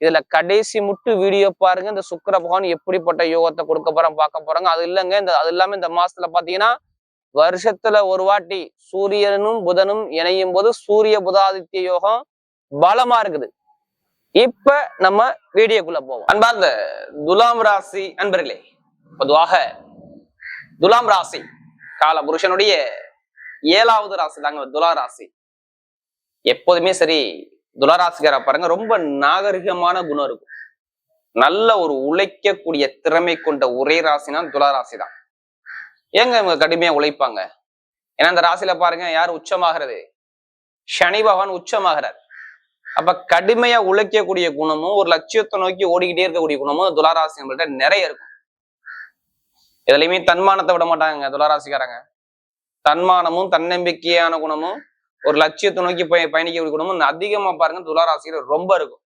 இதுல கடைசி முட்டு வீடியோ பாருங்க. இந்த சுக்கர பகவான் எப்படிப்பட்ட யோகத்தை கொடுக்க போறோம் பார்க்க போறாங்க. அது இல்லைங்க. இந்த அது இல்லாம இந்த மாசத்துல பாத்தீங்கன்னா வருஷத்துல ஒரு வாட்டி சூரியனும் புதனும் இணையும் போது சூரிய புதாதித்ய யோகம் பலமா இருக்குது. இப்ப நம்ம வீடியோக்குள்ள போவோம். அன்பார்ந்த துலாம் ராசி அன்பர்களே பொதுவாக துலாம் ராசி கால புருஷனுடைய ஏழாவது ராசி தாங்க துலா ராசி. எப்போதுமே சரி துளராசிகாரா பாருங்க ரொம்ப நாகரிகமான குணம் இருக்கும். நல்ல ஒரு உழைக்கக்கூடிய திறமை கொண்ட ஒரே ராசினா துளராசி தான் ஏங்க இவங்க கடுமையா உழைப்பாங்க? ஏன்னா அந்த ராசியில பாருங்க யார் உச்சமாகிறது? சனி பகவான் உச்சமாகிறார். அப்ப கடுமையா உழைக்கக்கூடிய குணமும் ஒரு லட்சியத்தை நோக்கி ஓடிக்கிட்டே இருக்கக்கூடிய குணமும் துளாராசி நம்மள்ட்ட நிறைய இருக்கும். எதுலையுமே தன்மானத்தை விட மாட்டாங்க துளாராசிக்காரங்க தன்மானமும் தன்னம்பிக்கையான குணமும் ஒரு லட்சியத்தை நோக்கி பய பயணிக்கக்கூடிய குணமும் அதிகமா பாருங்க துளாராசியில ரொம்ப இருக்கும்.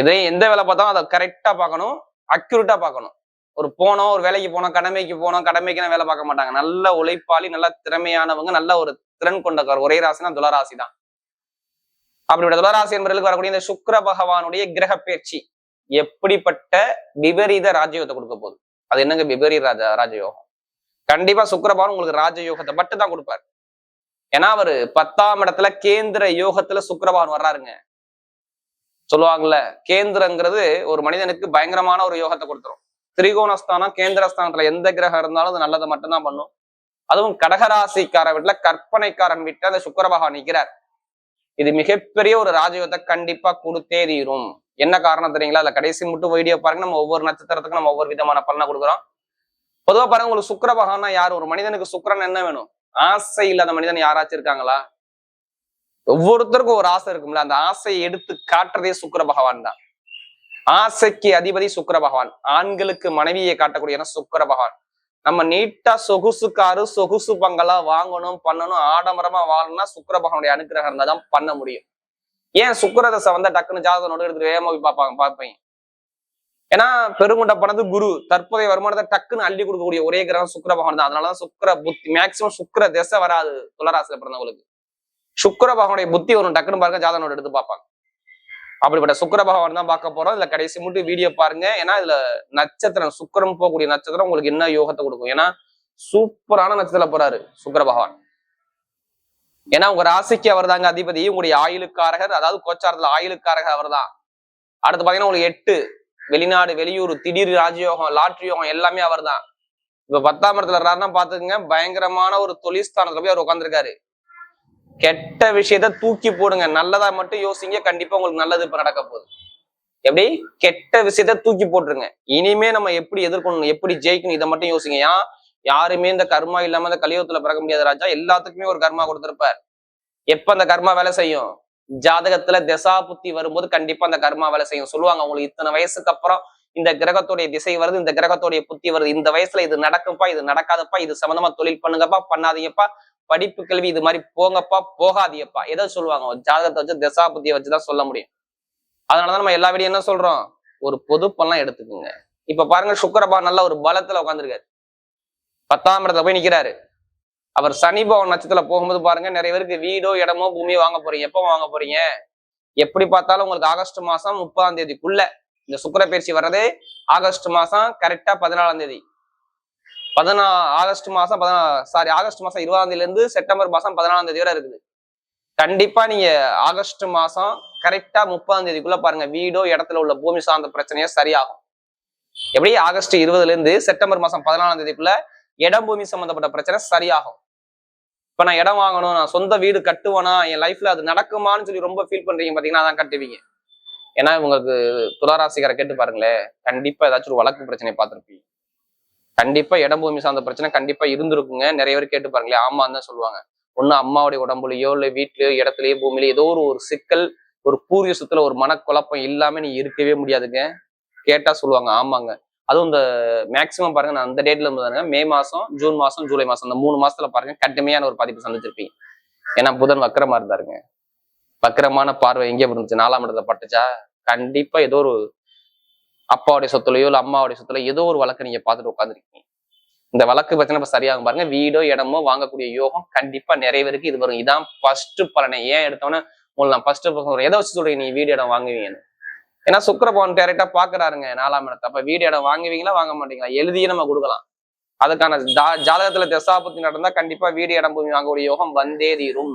இதே எந்த வேலை பார்த்தாலும் அதை கரெக்டா பார்க்கணும் அக்யூரேட்டா பார்க்கணும். ஒரு போனோம் ஒரு வேலைக்கு போனோம் கடமைக்கு போனோம் கடமைக்குன்னு வேலை பார்க்க மாட்டாங்க. நல்ல உழைப்பாளி நல்ல திறமையானவங்க நல்ல ஒரு திறன் கொண்டக்கார் ஒரே ராசினா துளராசி தான். அப்படிப்பட்ட துளராசி என்பவர்களுக்கு வரக்கூடிய இந்த சுக்கர பகவானுடைய கிரக பயிற்சி எப்படிப்பட்ட விபரீத ராஜயோகத்தை கொடுக்க போகுது? அது என்னங்க விபரீத ராஜ ராஜயோகம்? கண்டிப்பா சுக்கர பகவான் உங்களுக்கு ராஜயோகத்தை மட்டும் தான் கொடுப்பாரு. ஏன்னா அவரு பத்தாம் இடத்துல கேந்திர யோகத்துல சுக்கரவான் வர்றாருங்க. சொல்லுவாங்கல்ல கேந்திரங்கிறது ஒரு மனிதனுக்கு பயங்கரமான ஒரு யோகத்தை கொடுத்துரும். திரிகோணஸ்தானம் கேந்திரஸ்தானத்துல எந்த கிரகம் இருந்தாலும் அது நல்லதை மட்டும்தான் பண்ணும். அதுவும் கடகராசிக்கார வீட்டுல கற்பனைக்காரன் வீட்டுல அந்த சுக்கர பகவான் நிற்கிறார் இது மிகப்பெரிய ஒரு ராஜயோகத்தை கண்டிப்பா கொடுத்தே தீரும். என்ன காரணம் தெரியுங்களா? அதுல கடைசி மட்டும் வீடியோ பாருங்க. நம்ம ஒவ்வொரு நட்சத்திரத்துக்கும் நம்ம ஒவ்வொரு விதமான பலனை கொடுக்குறோம். பொதுவா பாருங்க உங்களுக்கு சுக்கர பகவான்னா யார்? ஒரு மனிதனுக்கு சுக்கரன் என்ன வேணும்? ஆசை இல்லாத மனிதன் யாராச்சும் இருக்காங்களா? ஒவ்வொருத்தருக்கும் ஒரு ஆசை இருக்கும்ல. அந்த ஆசையை எடுத்து காட்டுறதே சுக்கர பகவான் தான். ஆசைக்கு அதிபதி சுக்கிர பகவான். ஆண்களுக்கு மனைவியை காட்டக்கூடிய சுக்கிர பகவான். நம்ம நீட்டா சொகுசு காரு சொகுசு பங்களா வாங்கணும் பண்ணணும் ஆடம்பரமா வாழணும்னா சுக்கர பகவானுடைய அனுக்கிரகம் இருந்தாதான் பண்ண முடியும். ஏன் சுக்கிரதசை வந்தா டக்குன்னு ஜாதகம் நோட்டு எடுத்துட்டு வேகமா போய் பார்ப்பாங்க பார்ப்பீங்க? ஏன்னா பெருங்குண்ட பணத்து குரு தற்போதைய வருமானத்தை டக்குன்னு அள்ளி கொடுக்கக்கூடிய ஒரே கிரகம் சுக்கர பகவான் தான். அதனாலதான் சுக்கிர புத்தி மேக்சிமம் சுக்கிர திசை வராது துளராசில பிறந்தவங்களுக்கு. சுக்கர பகவானுடைய புத்தி வரும். டக்குன்னு பாருங்க ஜாதனோட எடுத்து பார்ப்பாங்க. அப்படிப்பட்ட சுக்கர பகவான் தான் பார்க்க போறோம். இதுல கடைசி மட்டும் வீடியோ பாருங்க. ஏன்னா இதுல நட்சத்திரம் சுக்கிரம் போகக்கூடிய நட்சத்திரம் உங்களுக்கு என்ன யோகத்தை கொடுக்கும்? ஏன்னா சூப்பரான நட்சத்திரம் போறாரு சுக்கர பகவான். ஏன்னா உங்க ராசிக்கு அவர் தாங்க அதிபதி. உங்களுடைய ஆயுளுக்காரகர் அதாவது கோச்சாரத்துல ஆயுளுக்காரகர் அவர் தான் அடுத்து பாத்தீங்கன்னா உங்களுக்கு எட்டு வெளிநாடு வெளியூர் திடீர் ராஜயோகம் லாட்ரி யோகம் எல்லாமே அவர் தான் இப்ப பத்தாம் இடத்துல இருக்காருன்னா பாத்துக்கோங்க பயங்கரமான ஒரு தொழில்ஸ்தானத்துல போய் அவர் உட்காந்துருக்காரு கெட்ட விஷயத்த தூக்கி போடுங்க. நல்லதா மட்டும் யோசிங்க. கண்டிப்பா உங்களுக்கு நல்லது இப்ப நடக்க போகுது. எப்படி? கெட்ட விஷயத்த தூக்கி போட்டுருங்க. இனிமே நம்ம எப்படி எதிர்கொள்ளணும் எப்படி ஜெயிக்கணும் இதை மட்டும் யோசிங்க. ஏன்? யாருமே இந்த கர்மா இல்லாம இந்த கலியுகத்துல பிறக்க முடியாத ராஜா எல்லாத்துக்குமே ஒரு கர்மா கொடுத்திருப்பார். எப்ப அந்த கர்மா வேலை செய்யும்? ஜாதகத்துல திசா புத்தி வரும்போது கண்டிப்பா அந்த கர்மா வேலை செய்யும். சொல்லுவாங்க உங்களுக்கு இத்தனை வயசுக்கு அப்புறம் இந்த கிரகத்துடைய திசை வருது இந்த கிரகத்துடைய புத்தி வருது. இந்த வயசுல இது நடக்கும்ப்பா இது நடக்காதப்பா இது சம்பந்தமா தொழில் பண்ணுங்கப்பா பண்ணாதீங்கப்பா. படிப்பு கல்வி இது மாதிரி போங்கப்பா போகாதீங்கப்பா. எதை சொல்லுவாங்க? ஜாதகத்தை வச்சு தசா புத்தியை வச்சுதான் சொல்ல முடியும். அதனாலதான் நம்ம எல்லா வீடியும் என்ன சொல்றோம்? ஒரு பொது பலன் எடுத்துக்கோங்க. இப்ப பாருங்க சுக்கரபா நல்ல ஒரு பலத்துல உட்காந்துருக்காரு பத்தாம் இடத்துல போய் நிக்கிறாரு. அவர் சனி பவன் நட்சத்திரத்துல போகும்போது பாருங்க நிறைய பேருக்கு வீடோ இடமோ பூமியோ வாங்க போறீங்க. எப்போ வாங்க போறீங்க? எப்படி பார்த்தாலும் உங்களுக்கு ஆகஸ்ட் மாசம் முப்பதாம் தேதிக்குள்ள இந்த சுக்கிர பயிற்சி வர்றது ஆகஸ்ட் மாசம் கரெக்டா பதினாலாம் தேதி. பதினா ஆகஸ்ட் மாசம் பதினா சாரி ஆகஸ்ட் மாசம் இருபதாம் தேதியில இருந்து செப்டம்பர் மாசம் பதினாலாம் தேதி வரை இருக்குது. கண்டிப்பா நீங்க ஆகஸ்ட் மாசம் கரெக்டா முப்பதாம் தேதிக்குள்ள பாருங்க வீடோ இடத்துல உள்ள பூமி சார்ந்த பிரச்சனையோ சரியாகும். எப்படி? ஆகஸ்ட் இருபதுல இருந்து செப்டம்பர் மாசம் பதினாலாம் தேதிக்குள்ள இடம் பூமி சம்பந்தப்பட்ட பிரச்சனை சரியாகும். இப்ப நான் இடம் வாங்கணும் நான் சொந்த வீடு கட்டுவேனா என் லைஃப்ல அது நடக்குமான்னு சொல்லி ரொம்ப ஃபீல் பண்றீங்க பாத்தீங்கன்னா அதான் கட்டுவீங்க. ஏன்னா உங்களுக்கு துளாராசிக்கார கேட்டு பாருங்களேன் கண்டிப்பா ஏதாச்சும் ஒரு வழக்கு பிரச்சனை பார்த்துருப்பீங்க. கண்டிப்பா இடம் பூமி சார்ந்த பிரச்சனை கண்டிப்பா இருந்திருக்குங்க. நிறைய பேர் கேட்டு பாருங்களேன் ஆமான்னு தான் சொல்லுவாங்க. ஒண்ணு அம்மாவுடைய உடம்புலயோ இல்ல வீட்லயோ இடத்துலயோ பூமியிலயோ ஏதோ ஒரு ஒரு சிக்கல் ஒரு பூர்வீக சுத்துல ஒரு மனக்குழப்பம் இல்லாம நீ இருக்கவே முடியாதுங்க. கேட்டா சொல்லுவாங்க ஆமாங்க. அதுவும் இந்த மேக்சிமம் பாருங்க நான் அந்த டேட்ல இருந்து தானுங்க மே மாசம் ஜூன் மாசம் ஜூலை மாசம் இந்த மூணு மாசத்துல பாருங்க கடுமையான ஒரு பாதிப்பு சந்திச்சிருப்பீங்க. ஏன்னா புதன் வக்கரமா இருந்தாருங்க. வக்கரமான பார்வை எங்கே இருந்துச்சு நாலாம் இடத்துல பட்டுச்சா? கண்டிப்பா ஏதோ ஒரு அப்பாவுடைய சொத்துலையோ இல்ல அம்மாவுடைய சொத்துல ஏதோ ஒரு வழக்கு நீங்க பார்த்துட்டு உட்காந்துருக்கீங்க இந்த வழக்கு பிரச்சனை இப்ப சரியாகும் பாருங்க. வீடோ இடமோ வாங்கக்கூடிய யோகம் கண்டிப்பா நிறைய பேருக்கு இது வரும். இதான் ஃபர்ஸ்ட் பலனை. ஏன் எடுத்தோன்னே உங்களுக்கு நான் ஃபர்ஸ்ட் எதை வச்சு சொல்றீங்க நீ வீடு இடம் வாங்குவீங்கன்னு. ஏன்னா சுக்கர பவன் டேரக்டா பாக்குறாருங்க நாலாம் இடத்தை. அப்ப வீடு இடம் வாங்குவீங்களா வாங்க மாட்டீங்களா? எழுதியே நம்ம கொடுக்கலாம். அதுக்கான ஜா- ஜாதகத்துல தசாபத்தி நடந்தா கண்டிப்பா வீடு இடம் பூமி வாங்கக்கூடிய யோகம் வந்தே தீரும்.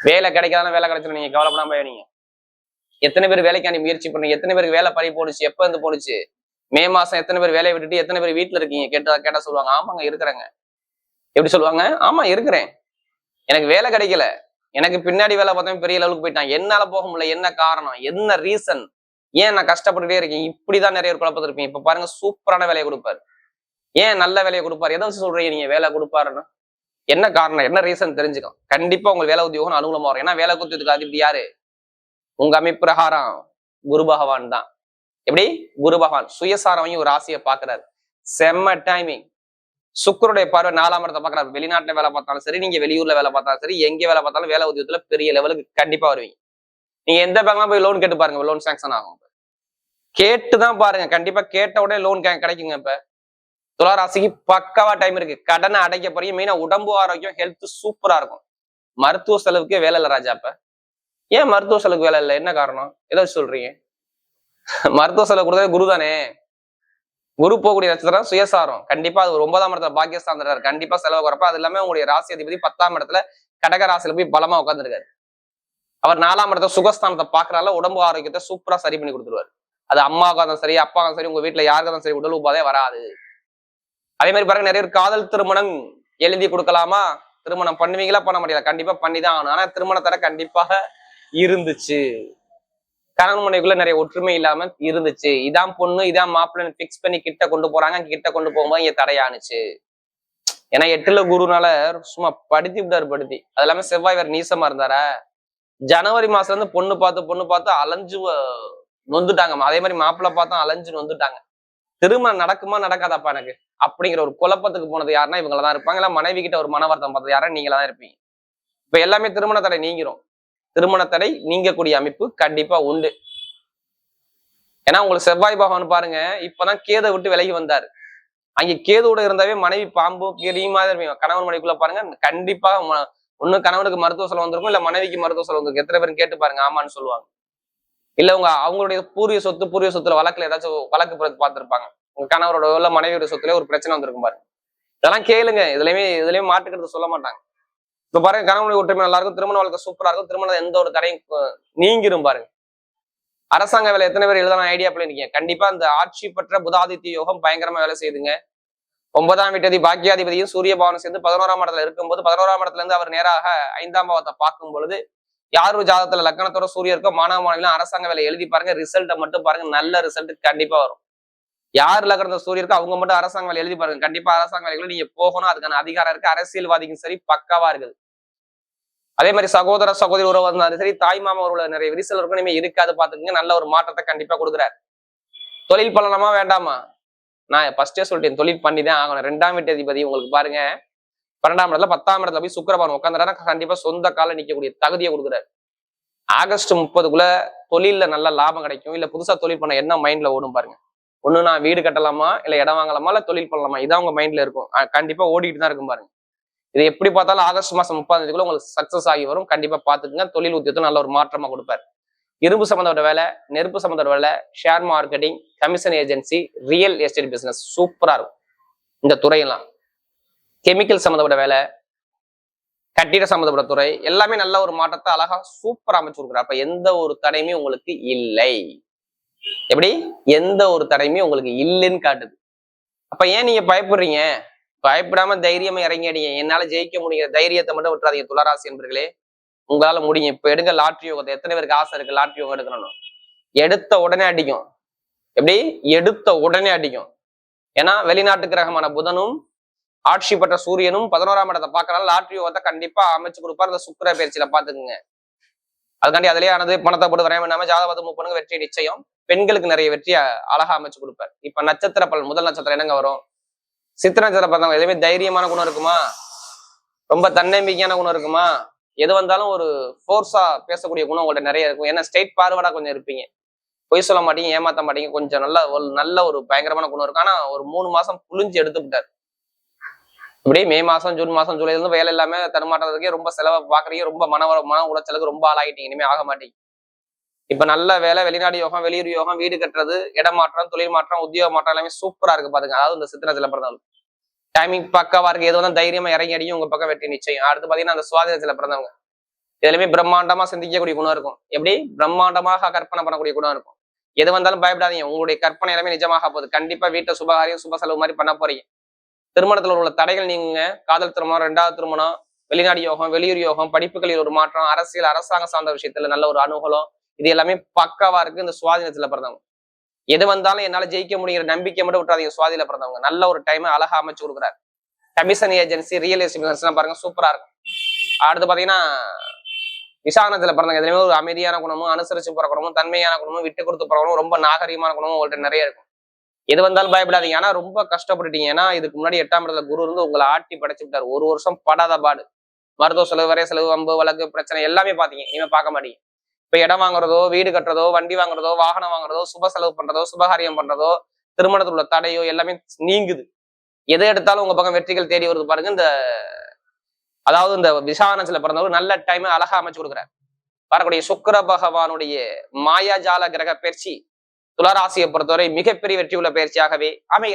வேலை கிடைக்காதாலும் வேலை கிடைச்சிடும் நீங்க கவலைப்படாம நீங்க எத்தனை பேர் வேலைக்காண்டி முயற்சி பண்ணுங்க எத்தனை பேருக்கு வேலை பறி போனுச்சு எப்ப இருந்து போனுச்சு மே மாசம் எத்தனை பேர் வேலையை விட்டுட்டு எத்தனை பேர் வீட்டுல இருக்கீங்க? கேட்டா கேட்டா சொல்லுவாங்க ஆமாங்க இருக்கிறேங்க. எப்படி சொல்லுவாங்க? ஆமா இருக்கிறேன். எனக்கு வேலை கிடைக்கல. எனக்கு பின்னாடி வேலை பார்த்தவன் பெரிய லெவலுக்கு போயிட்டான். என்னால போக முடியல. என்ன காரணம்? என்ன ரீசன் ஏன் நான் கஷ்டப்பட்டுட்டே இருக்கேன்? இப்படிதான் நிறைய ஒரு குழப்பத்தில் இருப்பீங்க. இப்ப பாருங்க சூப்பரான வேலையை கொடுப்பாரு. ஏன் நல்ல வேலையை கொடுப்பாரு? எதை வச்சு சொல்றீங்க நீங்க? வேலை கொடுப்பாருன்னா? என்ன காரணம்? என்ன ரீசன் தெரிஞ்சுக்கலாம். கண்டிப்பா உங்க வேலை உத்தியோகம் அனுகூலமா வரும். ஏன்னா வேலை குத்தியதுக்கு அதிபதி யாரு? உங்க அமைப்பிரகாரம் குரு பகவான் தான். எப்படி? குரு பகவான். சுயசாரமையும் ஒரு ஆசையை பாக்குறாரு செம்ம டைமிங் சுக்கருடைய பார்வை நாலாம் இடத்தை பாக்குறாரு வெளிநாட்டுல வேலை பார்த்தாலும் சரி நீங்க வெளியூர்ல வேலை பார்த்தாலும் சரி எங்க வேலை பார்த்தாலும் வேலை உத்தியோகத்துல பெரிய லெவலுக்கு கண்டிப்பா வருவீங்க. நீங்க எந்த பேங்க்லாம் போய் லோன் கேட்டு பாருங்க லோன் சாங்ஷன் ஆகும் கேட்டு தான் பாருங்க கண்டிப்பா கேட்ட உடனே லோன் கிடைக்குங்க இப்ப. துளாராசிக்கு பக்காவா டைம் இருக்கு. கடனை அடைக்க போறீங்க மெயினா உடம்பு ஆரோக்கியம் ஹெல்த் சூப்பரா இருக்கும். மருத்துவ செலவுக்கே வேலை இல்லை ராஜா இப்ப. ஏன் மருத்துவ செலவுக்கு வேலை இல்லை? என்ன காரணம்? ஏதோ சொல்றீங்க? மருத்துவ செலவு கொடுத்தது குரு தானே குரு போகக்கூடிய நட்சத்திரம் சுயசாரம். கண்டிப்பா அது ஒரு ஒன்பதாம் இடத்துல பாக்கியஸ்தாந்திரார் கண்டிப்பா செலவு குறைப்ப. அது இல்லாம உங்களுடைய ராசி அதிபதி பத்தாம் இடத்துல கடக ராசியில போய் பலமா உட்காந்துருக்காரு அவர் நாலாம் இடத்த சுகஸ்தானத்தை பாக்குறால உடம்பு ஆரோக்கியத்தை சூப்பரா சரி பண்ணி கொடுத்துருவாரு. அது அம்மாவுக்கு இருந்தாலும் சரி அப்பாவுக்கும் சரி உங்க வீட்டுல யாருக்கும் இருந்தாலும் சரி உடல் உபாதே வராது. அதே மாதிரி பாருங்க நிறைய பேர் காதல் திருமணம் எழுதி கொடுக்கலாமா? திருமணம் பண்ணுவீங்களா? பண்ண முடியல கண்டிப்பா பண்ணிதான் ஆகணும். ஆனா திருமணத்தடை கண்டிப்பாக இருந்துச்சு. கணவன் மனைவிக்குள்ள நிறைய ஒற்றுமை இல்லாம இருந்துச்சு. இதான் பொண்ணு இதான் மாப்பிள்ளை பிக்ஸ் பண்ணி கிட்ட கொண்டு போறாங்க. கிட்ட கொண்டு போகும்போது இங்க தடையானுச்சு. ஏன்னா எட்டுல குருனால சும்மா படுத்தி விட்டாரு படுத்தி. அது இல்லாம செவ்வாய் வேற நீசமா இருந்தாரா? ஜனவரி மாசத்துல இருந்து பொண்ணு பார்த்து பொண்ணு பார்த்து அலைஞ்சு நொந்துட்டாங்க அதே மாதிரி மாப்பிள்ளை பார்த்தா அலைஞ்சு நொந்துட்டாங்க. திருமணம் நடக்குமா நடக்காதாப்பா எனக்கு? அப்படிங்கிற ஒரு குழப்பத்துக்கு போனது யாருன்னா இவங்கள தான் இருப்பாங்க. இல்ல மனைவி கிட்ட ஒரு மனவர்த்தம் பார்த்தது யாரா நீங்களா தான் இருப்பீங்க. இப்ப எல்லாமே திருமண தடை நீங்கிரும். திருமண தடை நீங்கக்கூடிய அமைப்பு கண்டிப்பா உண்டு. ஏன்னா உங்களுக்கு செவ்வாய் பகவான் பாருங்க இப்பதான் கேதை விட்டு விலகி வந்தாரு. அங்க கேதோட இருந்தாவே மனைவி பாம்பு கிரியுமா இருப்பீங்க. கணவன் மனைவிக்குள்ள பாருங்க கண்டிப்பா ஒண்ணு கணவனுக்கு மருத்துவ செலவு வந்திருக்கும் இல்ல மனைவிக்கு மருத்துவ செலவு வந்திருக்கும். எத்தனை பேரும் கேட்டு பாருங்க ஆமான்னு சொல்லுவாங்க. இல்ல உங்க அவங்களுடைய பூர்வீக சொத்து பூர்வீக சொத்துல வழக்குல ஏதாச்சும் வழக்கு பிறகு பார்த்திருப்பாங்க. உங்க கணவரோட மனைவியோட சொத்துல ஒரு பிரச்சனை வந்திருக்கும் பாருங்க. இதெல்லாம் கேளுங்க இதுலயுமே இதுலயுமே மாட்டுக்கிறது சொல்ல மாட்டாங்க. இப்ப பாருங்க கணவனுடைய ஒற்றுமை நல்லா இருக்கும். திருமண வாழ்க்கை சூப்பரா இருக்கும். திருமணம் எந்த ஒரு தடையும் நீங்கிரும் பாருங்க. அரசாங்க வேலை எத்தனை பேர் எழுதலாம் ஐடியா பண்ணிருக்கீங்க. கண்டிப்பா இந்த ஆட்சி பெற்ற புதாதித்ய யோகம் பயங்கரமா வேலை செய்யுதுங்க. ஒன்பதாம் வீட்டதி பாக்கியாதிபதியும் சூரிய பவனும் சேர்ந்து பதினோராம் இடத்துல இருக்கும்போது பதினோராம் இடத்துல இருந்து அவர் நேராக ஐந்தாம் பாவத்தை பார்க்கும் பொழுது யார் ஒரு லக்கணத்தோட சூரிய இருக்கோ மாணவ மாணவிகளும் அரசாங்க வேலை எழுதி பாருங்க. ரிசல்ட்டை மட்டும் பாருங்க. நல்ல ரிசல்ட் கண்டிப்பா வரும். யார் லக்கணத்தை சூரிய இருக்கோ அவங்க மட்டும் அரசாங்க வேலை எழுதி பாருங்க. கண்டிப்பா அரசாங்க வேலைகளை நீங்க போகணும். அதுக்கான அதிகாரம் இருக்கு. அரசியல்வாதிக்கும் சரி பக்காவா இருக்குது. அதே மாதிரி சகோதர சகோதரி உறவு இருந்தாலும் சரி தாய் மாமா உறவுல நிறைய விரிசல் இருக்கும் இனிமே இருக்காது பாத்துக்கங்க. நல்ல ஒரு மாற்றத்தை கண்டிப்பா கொடுக்குறாரு. தொழில் பலனமா வேண்டாமா? நான் ஃபர்ஸ்டே சொல்லிட்டேன் தொழில் பண்ணி தான் ஆகணும். ரெண்டாம் வீட்டு அதிபதி உங்களுக்கு பாருங்க. பன்னெண்டாம் இடத்துல பத்தாம் இடத்துல போய் சுக்கரபாரம் உட்காந்துடா கண்டிப்பா சொந்த கால நிக்கக்கூடிய தகுதியை கொடுக்குறாரு. ஆகஸ்ட் முப்பதுக்குள்ள தொழில்ல நல்ல லாபம் கிடைக்கும். இல்ல புதுசா தொழில் பண்ண என்ன மைண்ட்ல ஓடும் பாருங்க. ஒண்ணு நான் வீடு கட்டலாமா? இல்ல இடம் வாங்கலாமா? இல்ல தொழில் பண்ணலாமா? இதான் உங்க மைண்ட்ல இருக்கும். கண்டிப்பா ஓடிக்கிட்டு தான் இருக்கும் பாருங்க. இது எப்படி பார்த்தாலும் ஆகஸ்ட் மாசம் முப்பதாம் தேதிக்குள்ள உங்களுக்கு சக்சஸ் ஆகி வரும். கண்டிப்பா பாத்துக்குங்க தொழில் உத்தியத்தில் நல்ல ஒரு மாற்றமா கொடுப்பாரு. இரும்பு சம்மந்தப்பட்ட வேலை நெருப்பு சம்மந்தப்பட்ட வேலை share marketing commission agency real estate business சூப்பரா இருக்கும். இந்த துறையெல்லாம். கெமிக்கல் சம்மந்தப்பட்ட வேலை கட்டிட சம்மந்தப்பட்ட துறை எல்லாமே நல்ல ஒரு மாற்றத்தை அழகா சூப்பரா அமைச்சு கொடுக்குறாரு. அப்ப எந்த ஒரு தடையுமே உங்களுக்கு இல்லை. எப்படி? எந்த ஒரு தடையுமே உங்களுக்கு இல்லைன்னு காட்டுது. அப்ப ஏன் நீங்க பயப்படுறீங்க? பயப்படாம தைரியமா இறங்கிடிங்க என்னால ஜெயிக்க முடியுற தைரியத்தை மட்டும் விட்டுறாதீங்க துளராசி என்பர்களே. உங்களால முடியும் இப்ப எடுங்க லாட்ரி யோகத்தை. எத்தனை பேருக்கு ஆசை இருக்கு லாட்ரி யோகம் எடுக்கணும் எடுத்த உடனே அடிக்கும். எப்படி? எடுத்த உடனே அடிக்கும். ஏன்னா வெளிநாட்டு கிரகமான புதனும் ஆட்சி பெற்ற சூரியனும் பதினோராம் இடத்தை பார்க்கறதால லாட்ரி யோகத்தை கண்டிப்பா அமைச்சு கொடுப்பார். அந்த சுக்கிர பயிற்சியில பாத்துக்குங்க அதுக்காண்டி அதுலயே ஆனது பணத்தை போட்டு வரையம் இல்லாம ஜாதகத்தை மூப்பனுக்கு வெற்றி நிச்சயம். பெண்களுக்கு நிறைய வெற்றி அழகா அமைச்சு கொடுப்பார். இப்ப நட்சத்திர பலன் முதல் நட்சத்திரம் என்னங்க வரும்? சித்திர நட்சத்திரம் பார்த்தவங்க எதுவுமே தைரியமான குணம் இருக்குமா? ரொம்ப தன்னம்பிக்கையான குணம் இருக்குமா? எது வந்தாலும் ஒரு ஃபோர்ஸா பேசக்கூடிய குணம் உங்கள்ட்ட நிறைய இருக்கும். ஏன்னா ஸ்ட்ரெயிட் பார்வர்டா கொஞ்சம் இருப்பீங்க. பொய் சொல்ல மாட்டீங்க ஏமாத்த மாட்டீங்க கொஞ்சம் நல்ல ஒரு நல்ல ஒரு பயங்கரமான குணம் இருக்கும் ஆனா ஒரு மூணு மாசம் புளிஞ்சு எடுத்து விட்டார் மே மாசம் ஜூன் மாசம் ஜூலைல இருந்து வேலை இல்லாம தருமாட்டதுக்கே ரொம்ப செலவை பாக்குறீங்க ரொம்ப மன மன உளைச்சலுக்கு ரொம்ப ஆளாகிட்டீங்க இனிமே ஆக மாட்டீங்க. இப்ப நல்ல வேலை வெளிநாடு யோகம் வெளியூர் யோகம் வீடு கட்டுறது இடம் மாற்றம் தொழில் மாற்றம் உத்தியோக மாற்றம் எல்லாமே சூப்பரா இருக்கு பாருங்க அதாவது இந்த சித்திரத்துல பிறந்தவங்க டைமிங் பக்காவா இருக்கு. எது வந்து தைரியமா இறங்கி அடியும் உங்க பக்கம் வெற்றி நிச்சயம். அடுத்து பாத்தீங்கன்னா அந்த சுவாதீனத்துல பிறந்தவங்க எதுலையுமே பிரம்மாண்டமா சிந்திக்கக்கூடிய குணம் இருக்கும். எப்படி? பிரம்மாண்டமாக கற்பனை பண்ணக்கூடிய குணம் இருக்கும். எது வந்தாலும் பயப்படாதீங்க. உங்களுடைய கற்பனை எல்லாமே நிஜமாக போகுது. கண்டிப்பா வீட்டை சுபகாரியம் சுப செலவு மாதிரி பண்ண போறீங்க. திருமணத்துல உள்ள தடைகள் நீங்க காதல் திருமணம் ரெண்டாவது திருமணம் வெளிநாடு யோகம் வெளியூர் யோகம் படிப்புகளில் ஒரு மாற்றம் அரசியல் அரசாங்க சார்ந்த விஷயத்துல நல்ல ஒரு அனுகூலம் இது எல்லாமே பக்காவா இருக்கு இந்த சுவாதீனத்துல பிறந்தவங்க. எது வந்தாலும் என்னால ஜெயிக்க முடியுற நம்பிக்கை மட்டும் விட்டுறாதீங்க சுவாதியில பிறந்தவங்க. நல்ல ஒரு டைம் அழகா அமைச்சு கொடுக்குறாரு. கமிஷன் ஏஜென்சி ரியல் எஸ்டேட் பாருங்க சூப்பரா இருக்கும். அடுத்து பாத்தீங்கன்னா விசாரணத்துல பிறந்தவங்க எதுவுமே ஒரு அமைதியான குணமும் அனுசரிச்சு போற குணமும் தன்மையான குணமும் விட்டு கொடுத்து போற குணமும் ரொம்ப நாகரீகமான குணமும் உங்கள்ட்ட நிறைய இருக்கும். எது வந்தாலும் பயப்படாதீங்க. ஆனா ரொம்ப கஷ்டப்பட்டுட்டீங்க. ஏன்னா இதுக்கு முன்னாடி எட்டாம் இடத்துல குரு இருந்து உங்களை ஆட்டி படைச்சு விட்டார். ஒரு வருஷம் படாத பாடு. மருத்துவ செலவு வரைய செலவு வம்பு வழக்கு பிரச்சனை எல்லாமே பாத்தீங்க. இனிமே பார்க்க மாட்டீங்க. இப்ப இடம் வாங்குறதோ வீடு கட்டுறதோ வண்டி வாங்குறதோ வாகனம் வாங்குறதோ சுப செலவு பண்றதோ சுபகாரியம் பண்றதோ திருமணத்தில் உள்ள தடையோ எல்லாமே நீங்குது. எதை எடுத்தாலும் உங்க பக்கம் வெற்றிகள் தேடி வருது பாருங்க. இந்த அதாவது இந்த விசாரணத்துல பிறந்தவர் நல்ல டைம் அழகா அமைச்சு கொடுக்குறாரு. வரக்கூடிய சுக்கிர பகவானுடைய மாயாஜால கிரக பயிற்சி துளராசியை பொறுத்தவரை மிகப்பெரிய வெற்றி உள்ள பயிற்சியாகவே அமைகிறது.